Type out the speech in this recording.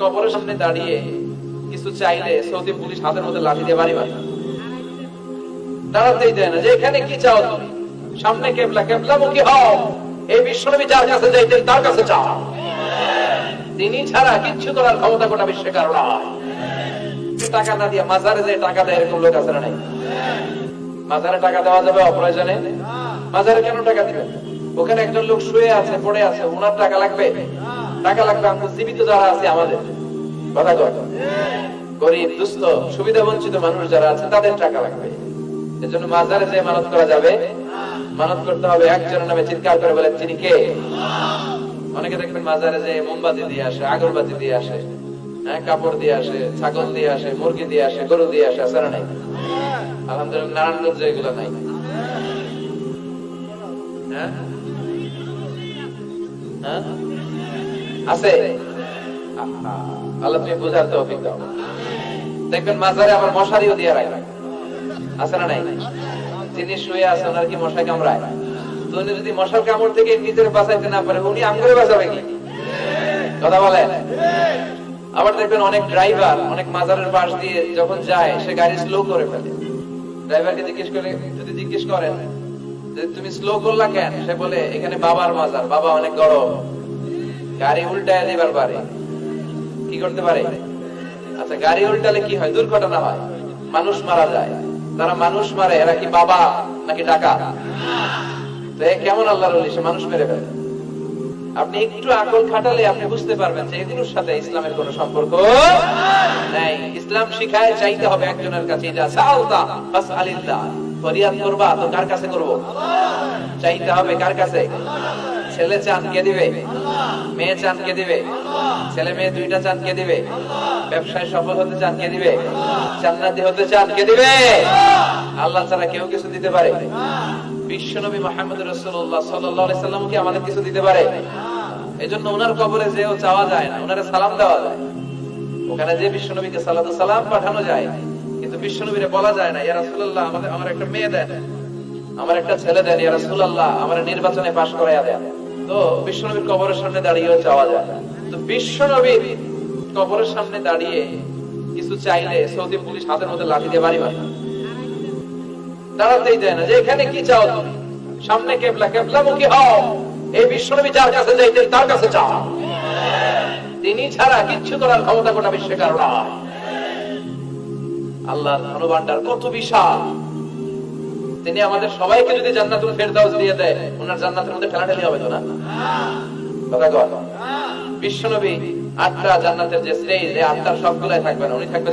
কবরের সামনে দাঁড়িয়ে কিছু চাইলে সৌদি পুলিশ হাতের মধ্যে লাঠি দিয়ে বাড়ি দাঁড়াতেই দেয় না, যে এখানে কি চাও তুমি? সামনে কেবলা হও। এই যার কাছে যাইতেন, তার কাছে যাও। তিনি ছাড়া কিচ্ছু করার ক্ষমতা গোটা বিশ্বে। টাকা না দিয়ে মাজারে যে টাকা দেয়, এরকম লোক আছে না নাই? মাজারে টাকা দেওয়া যাবে অপ্রয়োজনে? মাজারে কেন টাকা দিবেন? ওখানে একজন লোক শুয়ে আছে, পড়ে আছে, ওনার টাকা লাগবে? টাকা লাগবে, আমরা জীবিত যারা আছে আমাদের। কথা কয়। গরিব, দুস্থ, সুবিধা বঞ্চিত মানুষ যারা আছে, তাদের টাকা লাগবে। এজন্য মাজারে যে মানত করা যাবে, মানত করতে হবে একজনের নামে চিৎকার করে বলে, তিনি কে? অনেকে দেখবেন মাজারে যে মোমবাতি দিয়ে আসে, আগরবাতি দিয়ে আসে হ্যাঁ কাপড় দিয়ে আসে, ছাগল দিয়ে আসে, মুরগি দিয়ে আসে, গরু দিয়ে আসে না নাই? আলহামদুলিল্লাহ, নারায়ণগঞ্জে এগুলো নাই। হ্যাঁ? হ্যাঁ? আছে? আল্লাহ তুমি দেখবেন আবার মশারিও দিয়ে আছে না নাই? যিনি শুয়ে আছে, ওনার কি মশা কামড়ায়? উনি যদি মশার কামড় থেকে নিজের বাঁচাইতে না পারে, উনি বাঁচাবে কি? কথা বলেন? আবার দেখবেন অনেক ড্রাইভার, অনেক মাজারের পাশ দিয়ে যখন যায়, সে গাড়ি স্লো করে ফেলে। ড্রাইভারকে জিজ্ঞেস করে, যদি জিজ্ঞেস করেন যে তুমি স্লো করলা কেন? সে বলে, এখানে বাবার মাজার, বাবা অনেক গরম। গাড়ি উল্টায় দিবার পারে কি করতে পারে? আচ্ছা গাড়ি উল্টালে কি হয়? দুর্ঘটনা হয়। মানুষ মারা যায়। তারা মানুষ মারে, এরা কি বাবা নাকি টাকা তো কেমন আল্লাহর সে মানুষ মেরে ফেলে। আপনি একটু আকল খাটালে আপনি বুঝতে পারবেন যে এগুলোর সাথে ইসলামের কোনো সম্পর্ক নাই। ইসলাম শিখায় চাইতে হবে একজনের কাছে ফরিয়াদ করবা, তো কার কাছে করব? চাইতে হবে কার কাছে? ছেলে চান কে দিবে? মেয়ে চান কে দিবে। ছেলে মেয়ে দুইটা চান কে দিবে। ব্যবসায় সফল হতে চান কে দিবে। জান্নাতি হতে চান কে দিবে। আল্লাহ ছাড়া কেউ কিছু দিতে পারে। মোহাম্মদ রসুল্লাহ সাল্লাম কি আমাদের কিছু দিতে পারে? এই জন্য ওনার কবরে যেও চাওয়া যায় না, ওনারে সালাম দেওয়া যায়। ওখানে যে বিশ্বনবীকে সালাত সালাম পাঠানো যায়, কিন্তু বিশ্বনবীরে বলা যায় না, ইয়া রাসূলুল্লাহ, আমাদের, আমার একটা মেয়ে দেন, আমার একটা ছেলে দেন, ইয়া রাসূলুল্লাহ, আমার নির্বাচনে পাশ করাইয়া দেন। তো বিশ্বনবীর কবরের সামনে দাঁড়িয়েও চাওয়া যায় তো বিশ্বনবীর কবরের সামনে দাঁড়িয়ে কিছু চাইলে সৌদি পুলিশ হাতের মধ্যে লাঠি দিয়ে বাড়ি মারে দাঁড়াতেই দেয় না, যে এখানে কি চাও তুমি? সামনে কেবলা কেবলা মুখী হও। এই বিশ্বনবী যার কাছে যাইতেন তার কাছে যাও তিনি ছাড়া কিচ্ছু করার ক্ষমতা গোটা বিশ্বে কারণ আল্লাহর ধনভাণ্ডার কত বিশাল। তিনি আমাদের সবাইকে যদি জান্নাত ফেরদাউস দিয়ে দেয় ওনার জান্নাতের মধ্যে ঠেলাঠেলি হবে তো না কথা কর বিশ্বনবী আটটা জান্নাতের যে শ্রেণি আটটার সবগুলাই থাকবে না উনি থাকবে